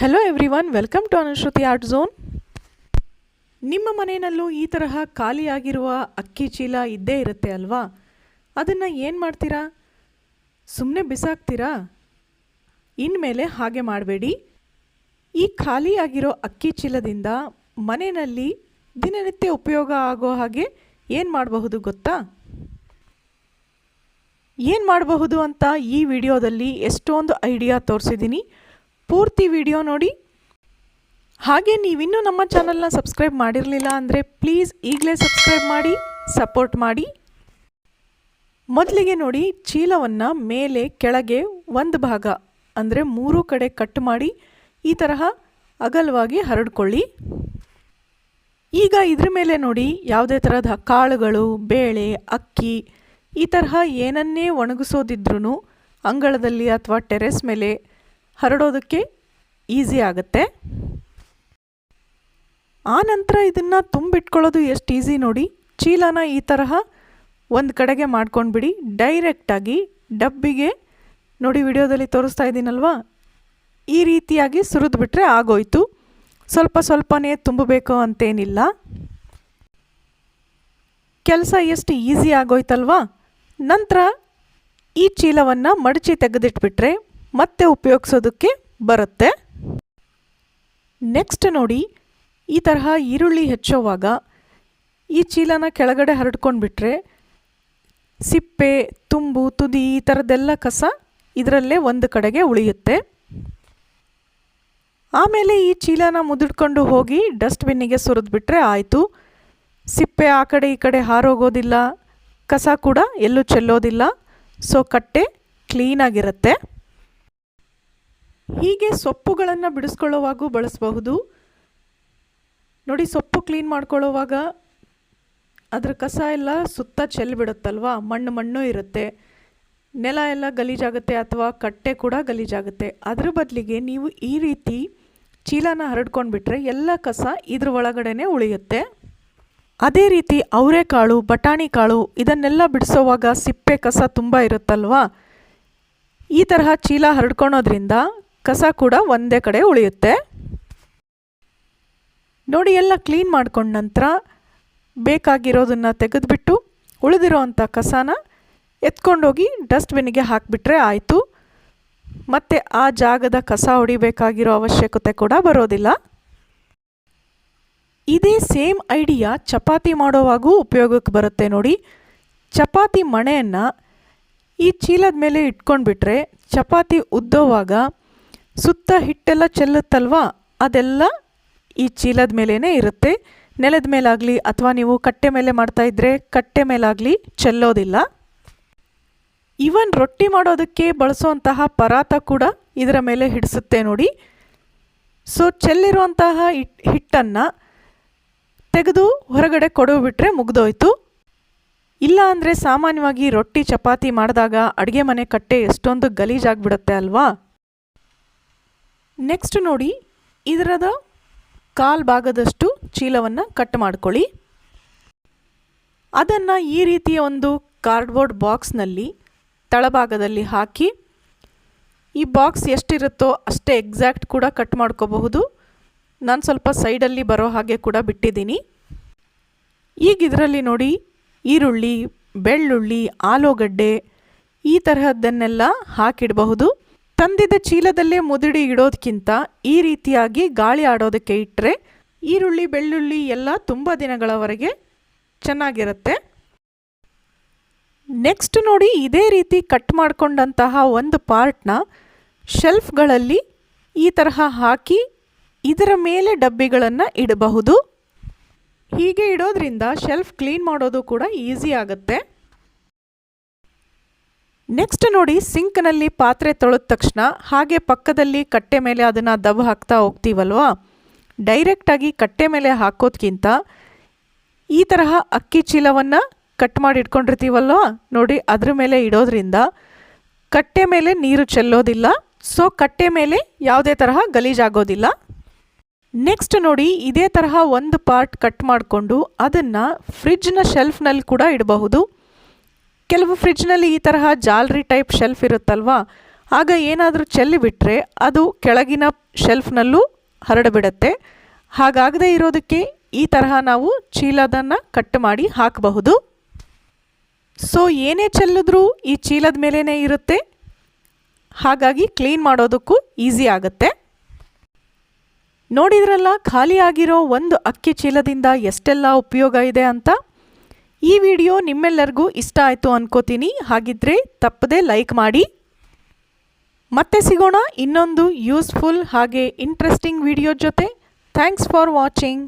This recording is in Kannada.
Hello everyone welcome to Anushruti art zone ನಿಮ್ಮ ಮನೆಯಲ್ಲೂ ಈ ತರಹ ಖಾಲಿಯಾಗಿರುವ ಅಕ್ಕಿ ಚೀಲ ಇದ್ದೇ ಇರುತ್ತೆ ಅಲ್ವಾ? ಅದನ್ನು ಏನು ಮಾಡ್ತೀರಾ? ಸುಮ್ಮನೆ ಬಿಸಾಕ್ತೀರಾ? ಇನ್ಮೇಲೆ ಹಾಗೆ ಮಾಡಬೇಡಿ. ಈ ಖಾಲಿಯಾಗಿರೋ ಅಕ್ಕಿ ಚೀಲದಿಂದ ಮನೆಯಲ್ಲಿ ದಿನನಿತ್ಯ ಉಪಯೋಗ ಆಗೋ ಹಾಗೆ ಏನು ಮಾಡಬಹುದು ಗೊತ್ತಾ? ಏನು ಮಾಡಬಹುದು ಅಂತ ಈ ವಿಡಿಯೋದಲ್ಲಿ ಎಷ್ಟೊಂದು ಐಡಿಯಾ ತೋರಿಸಿದ್ದೀನಿ. ಪೂರ್ತಿ ವಿಡಿಯೋ ನೋಡಿ. ಹಾಗೆ ನೀವಿನ್ನೂ ನಮ್ಮ ಚಾನಲ್ನ ಸಬ್ಸ್ಕ್ರೈಬ್ ಮಾಡಿರಲಿಲ್ಲ ಅಂದರೆ ಪ್ಲೀಸ್ ಈಗಲೇ ಸಬ್ಸ್ಕ್ರೈಬ್ ಮಾಡಿ, ಸಪೋರ್ಟ್ ಮಾಡಿ. ಮೊದಲಿಗೆ ನೋಡಿ, ಚೀಲವನ್ನು ಮೇಲೆ ಕೆಳಗೆ ಒಂದು ಭಾಗ, ಅಂದರೆ ಮೂರು ಕಡೆ ಕಟ್ ಮಾಡಿ, ಈ ತರಹ ಅಗಲವಾಗಿ ಹರಡ್ಕೊಳ್ಳಿ. ಈಗ ಇದ್ರ ಮೇಲೆ ನೋಡಿ, ಯಾವುದೇ ಥರದ ಕಾಳುಗಳು, ಬೇಳೆ, ಅಕ್ಕಿ, ಈ ತರಹ ಏನನ್ನೇ ಒಣಗಿಸೋದಿದ್ರೂ ಅಂಗಳದಲ್ಲಿ ಅಥವಾ ಟೆರೆಸ್ ಮೇಲೆ ಹರಡೋದಕ್ಕೆ ಈಸಿ ಆಗುತ್ತೆ. ಆ ನಂತರ ಇದನ್ನು ತುಂಬಿಟ್ಕೊಳ್ಳೋದು ಎಷ್ಟು ಈಸಿ ನೋಡಿ, ಚೀಲನ ಈ ತರಹ ಒಂದು ಕಡೆಗೆ ಮಾಡ್ಕೊಂಡ್ಬಿಡಿ. ಡೈರೆಕ್ಟಾಗಿ ಡಬ್ಬಿಗೆ, ನೋಡಿ ವಿಡಿಯೋದಲ್ಲಿ ತೋರಿಸ್ತಾ ಇದ್ದೀನಲ್ವಾ? ಈ ರೀತಿಯಾಗಿ ಸುರಿದ್ಬಿಟ್ರೆ ಆಗೋಯ್ತು. ಸ್ವಲ್ಪ ಸ್ವಲ್ಪನೇ ತುಂಬಬೇಕು ಅಂತೇನಿಲ್ಲ. ಕೆಲಸ ಎಷ್ಟು ಈಸಿ ಆಗೋಯ್ತಲ್ವಾ? ನಂತರ ಈ ಚೀಲವನ್ನು ಮಡಚಿ ತೆಗೆದಿಟ್ಬಿಟ್ರೆ ಮತ್ತೆ ಉಪಯೋಗಿಸೋದಕ್ಕೆ ಬರುತ್ತೆ. ನೆಕ್ಸ್ಟ್ ನೋಡಿ, ಈ ತರಹ ಈರುಳ್ಳಿ ಹೆಚ್ಚೋವಾಗ ಈ ಚೀಲನ ಕೆಳಗಡೆ ಹರಡ್ಕೊಂಡ್ಬಿಟ್ರೆ ಸಿಪ್ಪೆ, ತುಂಬು, ತುದಿ ಈ ಥರದ್ದೆಲ್ಲ ಕಸ ಇದರಲ್ಲೇ ಒಂದು ಕಡೆಗೆ ಉಳಿಯುತ್ತೆ. ಆಮೇಲೆ ಈ ಚೀಲನ ಮುದುಡ್ಕೊಂಡು ಹೋಗಿ ಡಸ್ಟ್ಬಿನ್ನಿಗೆ ಸುರಿದ್ಬಿಟ್ರೆ ಆಯಿತು. ಸಿಪ್ಪೆ ಆ ಕಡೆ ಈ ಕಡೆ ಹಾರೋಗೋದಿಲ್ಲ, ಕಸ ಕೂಡ ಎಲ್ಲೂ ಚೆಲ್ಲೋದಿಲ್ಲ. ಸೊ ಕಟ್ಟೆ ಕ್ಲೀನಾಗಿರುತ್ತೆ ಹೀಗೆ ಸೊಪ್ಪುಗಳನ್ನು ಬಿಡಿಸ್ಕೊಳ್ಳೋವಾಗೂ ಬಳಸಬಹುದು. ನೋಡಿ, ಸೊಪ್ಪು ಕ್ಲೀನ್ ಮಾಡ್ಕೊಳ್ಳೋವಾಗ ಅದರ ಕಸ ಎಲ್ಲ ಸುತ್ತ ಚೆಲ್ಬಿಡುತ್ತಲ್ವಾ ಮಣ್ಣು ಮಣ್ಣು ಇರುತ್ತೆ. ನೆಲ ಎಲ್ಲ ಗಲೀಜಾಗುತ್ತೆ ಅಥವಾ ಕಟ್ಟೆ ಕೂಡ ಗಲೀಜಾಗುತ್ತೆ. ಅದರ ಬದಲಿಗೆ ನೀವು ಈ ರೀತಿ ಚೀಲನ ಹರಡ್ಕೊಂಡ್ಬಿಟ್ರೆ ಎಲ್ಲ ಕಸ ಇದ್ರ ಒಳಗಡೆನೆ ಉಳಿಯುತ್ತೆ. ಅದೇ ರೀತಿ ಅವರೆಕಾಳು ಬಟಾಣಿ ಕಾಳು ಇದನ್ನೆಲ್ಲ ಬಿಡಿಸೋವಾಗ ಸಿಪ್ಪೆ ಕಸ ತುಂಬ ಇರುತ್ತಲ್ವಾ? ಈ ತರಹ ಚೀಲ ಹರಡ್ಕೊಳೋದ್ರಿಂದ ಕಸ ಕೂಡ ಒಂದೇ ಕಡೆ ಉಳಿಯುತ್ತೆ. ನೋಡಿ, ಎಲ್ಲ ಕ್ಲೀನ್ ಮಾಡ್ಕೊಂಡ ನಂತರ ಬೇಕಾಗಿರೋದನ್ನು ತೆಗೆದುಬಿಟ್ಟು ಉಳಿದಿರೋ ಅಂಥ ಕಸನ ಎತ್ಕೊಂಡೋಗಿ ಡಸ್ಟ್ಬಿನ್ನಿಗೆ ಹಾಕಿಬಿಟ್ರೆ ಆಯಿತು. ಮತ್ತು ಆ ಜಾಗದ ಕಸ ಹೊಡಿಬೇಕಾಗಿರೋ ಅವಶ್ಯಕತೆ ಕೂಡ ಬರೋದಿಲ್ಲ. ಇದೇ ಸೇಮ್ ಐಡಿಯಾ ಚಪಾತಿ ಮಾಡೋವಾಗೂ ಉಪಯೋಗಕ್ಕೆ ಬರುತ್ತೆ ನೋಡಿ. ಚಪಾತಿ ಮಣೆಯನ್ನು ಈ ಚೀಲದ ಮೇಲೆ ಇಟ್ಕೊಂಡ್ಬಿಟ್ರೆ ಚಪಾತಿ ಉದ್ದೋವಾಗ ಸುತ್ತ ಹಿಟ್ಟೆಲ್ಲ ಚೆಲ್ಲುತ್ತಲ್ವಾ? ಅದೆಲ್ಲ ಈ ಚೀಲದ ಮೇಲೇ ಇರುತ್ತೆ. ನೆಲದ ಮೇಲಾಗಲಿ ಅಥವಾ ನೀವು ಕಟ್ಟೆ ಮೇಲೆ ಮಾಡ್ತಾಯಿದ್ರೆ ಕಟ್ಟೆ ಮೇಲಾಗಲಿ ಚೆಲ್ಲೋದಿಲ್ಲ. ಇವನ್ ರೊಟ್ಟಿ ಮಾಡೋದಕ್ಕೆ ಬಳಸುವಂತಹ ಪರಾತ ಕೂಡ ಇದರ ಮೇಲೆ ಹಿಡಿಸುತ್ತೆ ನೋಡಿ. ಸೊ, ಚೆಲ್ಲಿರುವಂತಹ ಹಿಟ್, ಹಿಟ್ಟನ್ನು ತೆಗೆದು ಹೊರಗಡೆ ಕೊಡೋಬಿಟ್ರೆ ಮುಗ್ದೋಯ್ತು. ಇಲ್ಲ ಅಂದರೆ ಸಾಮಾನ್ಯವಾಗಿ ರೊಟ್ಟಿ, ಚಪಾತಿ ಮಾಡಿದಾಗ ಅಡುಗೆ ಮನೆ ಕಟ್ಟೆ ಎಷ್ಟೊಂದು ಗಲೀಜಾಗಿಬಿಡುತ್ತೆ ಅಲ್ವಾ? ನೆಕ್ಸ್ಟ್ ನೋಡಿ, ಇದರದ ಕಾಲು ಭಾಗದಷ್ಟು ಚೀಲವನ್ನು ಕಟ್ ಮಾಡ್ಕೊಳ್ಳಿ. ಅದನ್ನು ಈ ರೀತಿಯ ಒಂದು ಕಾರ್ಡ್ಬೋರ್ಡ್ ಬಾಕ್ಸ್ನಲ್ಲಿ ತಳಭಾಗದಲ್ಲಿ ಹಾಕಿ, ಈ ಬಾಕ್ಸ್ ಎಷ್ಟಿರುತ್ತೋ ಅಷ್ಟೇ ಎಕ್ಸಾಕ್ಟ್ ಕೂಡ ಕಟ್ ಮಾಡ್ಕೋಬಹುದು. ನಾನು ಸ್ವಲ್ಪ ಸೈಡಲ್ಲಿ ಬರೋ ಹಾಗೆ ಕೂಡ ಬಿಟ್ಟಿದ್ದೀನಿ. ಈಗ ಇದರಲ್ಲಿ ನೋಡಿ, ಈರುಳ್ಳಿ, ಬೆಳ್ಳುಳ್ಳಿ, ಆಲೂಗಡ್ಡೆ ಈ ತರಹದ್ದನ್ನೆಲ್ಲ ಹಾಕಿಡಬಹುದು. ತಂದಿದ್ದ ಚೀಲದಲ್ಲೇ ಮುದುಡಿ ಇಡೋದಕ್ಕಿಂತ ಈ ರೀತಿಯಾಗಿ ಗಾಳಿ ಆಡೋದಕ್ಕೆ ಇಟ್ಟರೆ ಈರುಳ್ಳಿ, ಬೆಳ್ಳುಳ್ಳಿ ಎಲ್ಲ ತುಂಬ ದಿನಗಳವರೆಗೆ ಚೆನ್ನಾಗಿರುತ್ತೆ. ನೆಕ್ಸ್ಟ್ ನೋಡಿ ಇದೇ ರೀತಿ ಕಟ್ ಮಾಡಿಕೊಂಡಂತಹ ಒಂದು ಪಾರ್ಟ್ನ ಶೆಲ್ಫ್ಗಳಲ್ಲಿ ಈ ತರಹ ಹಾಕಿ ಇದರ ಮೇಲೆ ಡಬ್ಬಿಗಳನ್ನು ಇಡಬಹುದು. ಹೀಗೆ ಇಡೋದ್ರಿಂದ ಶೆಲ್ಫ್ ಕ್ಲೀನ್ ಮಾಡೋದು ಕೂಡ ಈಸಿ ಆಗುತ್ತೆ. ನೆಕ್ಸ್ಟ್ ನೋಡಿ, ಸಿಂಕ್ನಲ್ಲಿ ಪಾತ್ರೆ ತೊಳೆದ ತಕ್ಷಣ ಹಾಗೆ ಪಕ್ಕದಲ್ಲಿ ಕಟ್ಟೆ ಮೇಲೆ ಅದನ್ನು ದಬ್ ಹಾಕ್ತಾ ಹೋಗ್ತೀವಲ್ವಾ? ಡೈರೆಕ್ಟಾಗಿ ಕಟ್ಟೆ ಮೇಲೆ ಹಾಕೋದ್ಕಿಂತ ಈ ತರಹ ಅಕ್ಕಿ ಚೀಲವನ್ನು ಕಟ್ ಮಾಡಿ ಇಟ್ಕೊಂಡಿರ್ತೀವಲ್ವ? ನೋಡಿ, ಅದ್ರ ಮೇಲೆ ಇಡೋದ್ರಿಂದ ಕಟ್ಟೆ ಮೇಲೆ ನೀರು ಚೆಲ್ಲೋದಿಲ್ಲ. ಸೊ ಕಟ್ಟೆ ಮೇಲೆ ಯಾವುದೇ ತರಹ ಗಲೀಜಾಗೋದಿಲ್ಲ. ನೆಕ್ಸ್ಟ್ ನೋಡಿ, ಇದೇ ತರಹ ಒಂದು ಪಾರ್ಟ್ ಕಟ್ ಮಾಡಿಕೊಂಡು ಅದನ್ನು ಫ್ರಿಜ್ನ ಶೆಲ್ಫ್ನಲ್ಲಿ ಕೂಡ ಇಡಬಹುದು. ಕೆಲವು ಫ್ರಿಜ್ನಲ್ಲಿ ಈ ತರಹ ಜಾಲ್ರಿ ಟೈಪ್ ಶೆಲ್ಫ್ ಇರುತ್ತಲ್ವಾ? ಆಗ ಏನಾದರೂ ಚೆಲ್ಲಿ ಬಿಟ್ಟರೆ ಅದು ಕೆಳಗಿನ ಶೆಲ್ಫ್ನಲ್ಲೂ ಹರಡಬಿಡತ್ತೆ. ಹಾಗಾಗದೇ ಇರೋದಕ್ಕೆ ಈ ತರಹ ನಾವು ಚೀಲದನ್ನು ಕಟ್ ಮಾಡಿ ಹಾಕಬಹುದು. ಸೊ, ಏನೇ ಚೆಲ್ಲಿದ್ರೂ ಈ ಚೀಲದ ಮೇಲೇ ಇರುತ್ತೆ. ಹಾಗಾಗಿ ಕ್ಲೀನ್ ಮಾಡೋದಕ್ಕೂ ಈಸಿ ಆಗುತ್ತೆ. ನೋಡಿದ್ರಲ್ಲ, ಖಾಲಿಯಾಗಿರೋ ಒಂದು ಅಕ್ಕಿ ಚೀಲದಿಂದ ಎಷ್ಟೆಲ್ಲ ಉಪಯೋಗ ಇದೆ ಅಂತ? ಈ ವಿಡಿಯೋ ನಿಮ್ಮೆಲ್ಲರಿಗೂ ಇಷ್ಟ ಆಯಿತು ಅನ್ಕೋತೀನಿ. ಹಾಗಿದ್ರೆ ತಪ್ಪದೆ ಲೈಕ್ ಮಾಡಿ. ಮತ್ತೆ ಸಿಗೋಣ ಇನ್ನೊಂದು ಯೂಸ್ಫುಲ್ ಹಾಗೆ ಇಂಟ್ರೆಸ್ಟಿಂಗ್ ವಿಡಿಯೋ ಜೊತೆ. Thanks for watching